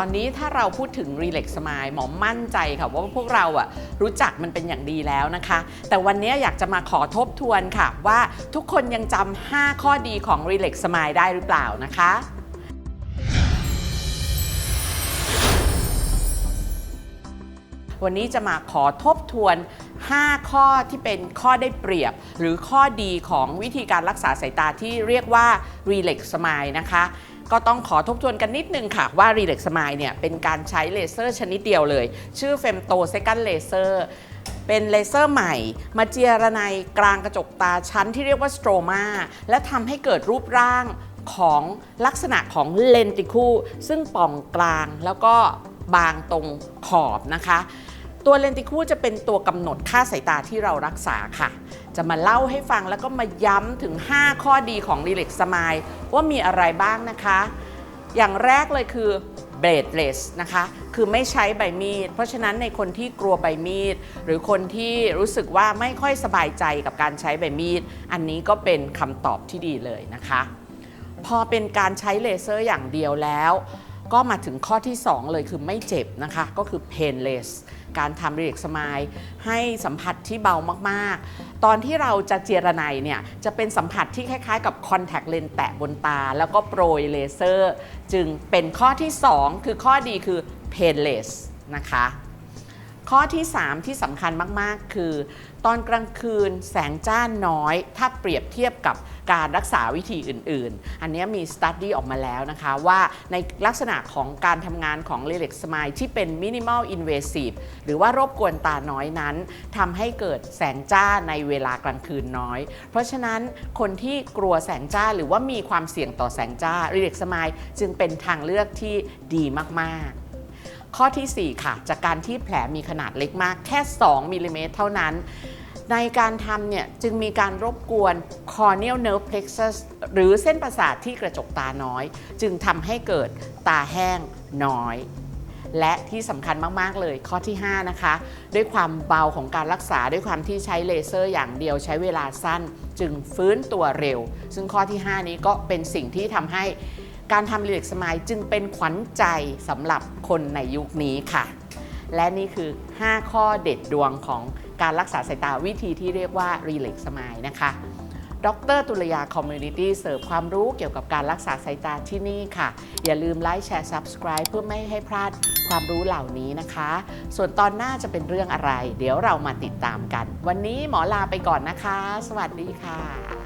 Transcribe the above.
ตอนนี้ถ้าเราพูดถึง Relax Smile หมอมั่นใจค่ะว่าพวกเราอะรู้จักมันเป็นอย่างดีแล้วนะคะ แต่วันนี้อยากจะมาขอทบทวนค่ะ ว่าทุกคนยังจำ5ข้อดีของ Relax Smile ได้หรือเปล่านะคะวันนี้จะมาขอทบทวน 5 ข้อที่เป็นข้อได้เปรียบ หรือข้อดีของวิธีการรักษาสายตาที่เรียกว่า Relax Smile นะคะ ก็ต้องขอทบทวนกันนิดนึงค่ะ ว่า Relax Smile เนี่ยเป็นการใช้เลเซอร์ชนิดเดียวเลย ชื่อ Femto Second Laser เป็นเลเซอร์ใหม่ มาเจียระไนกลางกระจกตาชั้นที่เรียกว่าสโตรมาและทำให้เกิดรูปร่างของลักษณะของเลนติคูซึ่งป่องกลางแล้วก็บางตรงขอบนะคะ ตัวเลนติคูจะเป็นตัวกำหนดค่าสายตาที่เรารักษาค่ะ จะมาเล่าให้ฟังแล้วก็มาย้ำถึง 5 ข้อดีของ r e l a x Smile ว่ามีอะไรบ้างนะคะ อย่างแรกเลยคือ bladeless นะคะ คือไม่ใช้ใบมีด เพราะฉะนั้นในคนที่กลัวใบมีด หรือคนที่รู้สึกว่าไม่ค่อยสบายใจกับการใช้ใบมีด อันนี้ก็เป็นคำตอบที่ดีเลยนะคะ พอเป็นการใช้เลเซอร์อย่างเดียวแล้ว ก็มาถึงข้อที่ 2 เลยคือไม่เจ็บนะคะ ก็คือ painless การทำ Relax Smile ให้สัมผัสที่เบามากๆ ตอนที่เราจะเจรไนเนี่ย จะเป็นสัมผัสที่คล้ายๆ กับ contact lens แตะบนตา แล้วก็โปรยเลเซอร์ จึงเป็นข้อที่ 2 คือข้อดีคือ painless นะคะ ข้อที่ 3 ที่สำคัญมาก ๆ คือ ตอนกลางคืนแสงจ้าน้อย ถ้าเปรียบเทียบกับการรักษาวิธีอื่น ๆ อันนี้มีสตัดดี้ออกมาแล้วนะคะว่าในลักษณะของการทำงานของ r e l a x Smile ที่เป็น minimal invasive หรือว่ารบกวนตาน้อยนั้นทำให้เกิดแสงจ้าในเวลากลางคืนน้อย เพราะฉะนั้นคนที่กลัวแสงจ้าหรือว่ามีความเสี่ยงต่อแสงจ้า r e l a x Smile จึงเป็นทางเลือกที่ดีมาก ๆ ข้อทีสี่ 4 ค่ะ จากการที่แผลมีขนาดเล็กมาก แค่ 2มิลลิเมตรเท่านั้น ในการทำเนี่ยจึงมีการรบกวน corneal nerve plexus หรือเส้นประสาทที่กระจกตาน้อย จึงทำให้เกิดตาแห้งน้อยและที่สำคัญมาก ๆ เลยข้อที่ 5 นะคะ ด้วยความเบาของการรักษาด้วยความที่ใช้เลเซอร์อย่างเดียวใช้เวลาสั้น จึงฟื้นตัวเร็ว ซึ่งข้อที่ 5 นี้ก็เป็นสิ่งที่ทำให้ การทำรีเล็กสมายจึงเป็นขวัญใจสำหรับคนในยุคนี้ค่ะ และนี่คือ 5 ข้อเด็ดดวงของการรักษาสายตาวิธีที่เรียกว่า Relax Smile นะคะดรตุลยาคอมมูนิตี้เสิร์ฟความรู้เกี่ยวกับการรักษาสายตาที่นี่ค่ะ อย่าลืมไลค์แชร์ Subscribe เพื่อไม่ให้พลาดความรู้เหล่านี้นะคะ ส่วนตอนหน้าจะเป็นเรื่องอะไร เดี๋ยวเรามาติดตามกัน วันนี้หมอลาไปก่อนนะคะ สวัสดีค่ะ